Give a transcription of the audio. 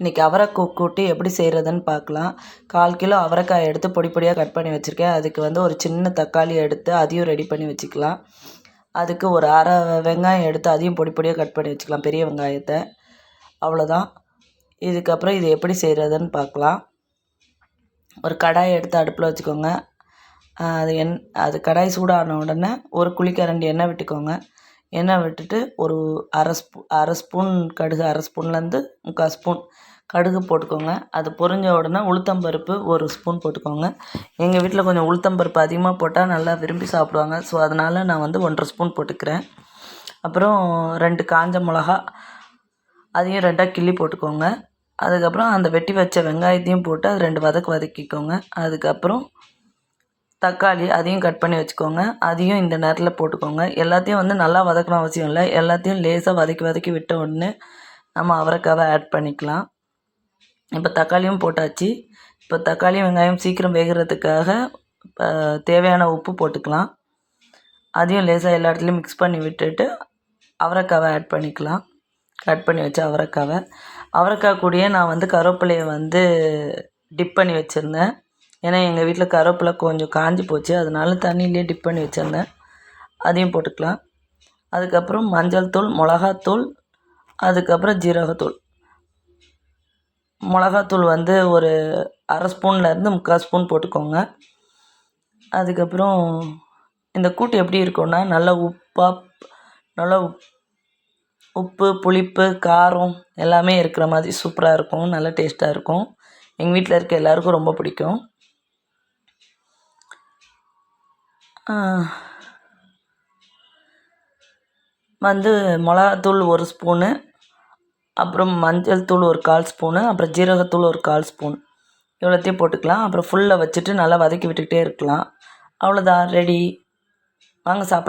இன்றைக்கி அவரைக்கூ கூட்டு எப்படி செய்கிறதுன்னு பார்க்கலாம். கால் கிலோ அவரைக்காய் எடுத்து பொடி பொடியாக கட் பண்ணி வச்சுருக்கேன். அதுக்கு வந்து ஒரு சின்ன தக்காளி எடுத்து அதையும் ரெடி பண்ணி வச்சுக்கலாம். அதுக்கு ஒரு அரை வெங்காயம் எடுத்து அதையும் பொடி பொடியாக கட் பண்ணி வச்சுக்கலாம் பெரிய வெங்காயத்தை. அவ்வளோதான் இதுக்கப்புறம் இது எப்படி செய்கிறதுன்னு பார்க்கலாம். ஒரு கடாயை எடுத்து அடுப்பில் வச்சுக்கோங்க. அது எண் அது கடாய் சூடான உடனே ஒரு குழிக்கரண்டி எண்ணெய் விட்டுக்கோங்க. எண்ணெய் விட்டுட்டு ஒரு அரை ஸ்பூ அரை ஸ்பூன் கடுகு அரை ஸ்பூன்லேருந்து முக்கால் ஸ்பூன் கடுகு போட்டுக்கோங்க. அது பொரிஞ்ச உடனே உளுத்தம்பருப்பு ஒரு ஸ்பூன் போட்டுக்கோங்க. எங்கள் வீட்டில் கொஞ்சம் உளுத்தம்பருப்பு அதிகமாக போட்டால் நல்லா விரும்பி சாப்பிடுவாங்க. ஸோ அதனால் நான் வந்து ஒன்றரை ஸ்பூன் போட்டுக்கிறேன். அப்புறம் ரெண்டு காஞ்ச மிளகா அதையும் ரெண்டாக கிள்ளி போட்டுக்கோங்க. அதுக்கப்புறம் அந்த வெட்டி வச்ச வெங்காயத்தையும் போட்டு அது ரெண்டு வதக்கு வதக்கிக்கோங்க. அதுக்கப்புறம் தக்காளி அதையும் கட் பண்ணி வச்சுக்கோங்க. அதையும் இந்த நேரத்தில் போட்டுக்கோங்க. எல்லாத்தையும் வந்து நல்லா வதக்கணும் அவசியம் இல்லை. எல்லாத்தையும் லேசாக வதக்கி வதக்கி விட்ட உடனே நம்ம அவரைக்காவை ஆட் பண்ணிக்கலாம். இப்போ தக்காளியும் போட்டாச்சு. இப்போ தக்காளி வெங்காயம் சீக்கிரம் வேகிறதுக்காக இப்போ தேவையான உப்பு போட்டுக்கலாம். அதையும் லேசாக எல்லா இடத்துலையும் மிக்ஸ் பண்ணி விட்டுட்டு அவரைக்காவை ஆட் பண்ணிக்கலாம். கட் பண்ணி வச்ச அவரைக்காவை. அவரைக்காய் கூடயே நான் வந்து கருவேப்பிலையை வந்து டிப் பண்ணி வச்சுருந்தேன். ஏன்னா எங்கள் வீட்டில் கருவேப்பிலை கொஞ்சம் காஞ்சி போச்சு. அதனால தண்ணியிலே டிப் பண்ணி வச்சுருந்தேன். அதையும் போட்டுக்கலாம். அதுக்கப்புறம் மஞ்சள் தூள் மிளகாத்தூள் அதுக்கப்புறம் ஜீரகத்தூள். மிளகாத்தூள் வந்து ஒரு அரை ஸ்பூன்லேருந்து முக்கால் ஸ்பூன் போட்டுக்கோங்க. அதுக்கப்புறம் இந்த கூட்டு எப்படி இருக்கும்னா நல்லா உப்பாக நல்லா உப் உப்பு புளிப்பு காரம் எல்லாமே இருக்கிற மாதிரி சூப்பராக இருக்கும் நல்லா டேஸ்ட்டாக இருக்கும். எங்கள் வீட்டில் இருக்க எல்லாருக்கும் ரொம்ப பிடிக்கும். வந்து மிளகாத்தூள் ஒரு ஸ்பூனு அப்புறம் மஞ்சள் தூள் ஒரு கால் ஸ்பூனு அப்புறம் ஜீரகத்தூள் ஒரு கால் ஸ்பூன் இவ்வளோத்தையும் போட்டுக்கலாம். அப்புறம் ஃபுல்லில் வச்சுட்டு நல்லா வதக்கி விட்டுக்கிட்டே இருக்கலாம். அவ்வளோதான் ரெடி வாங்க சாப்பிட்லாம்.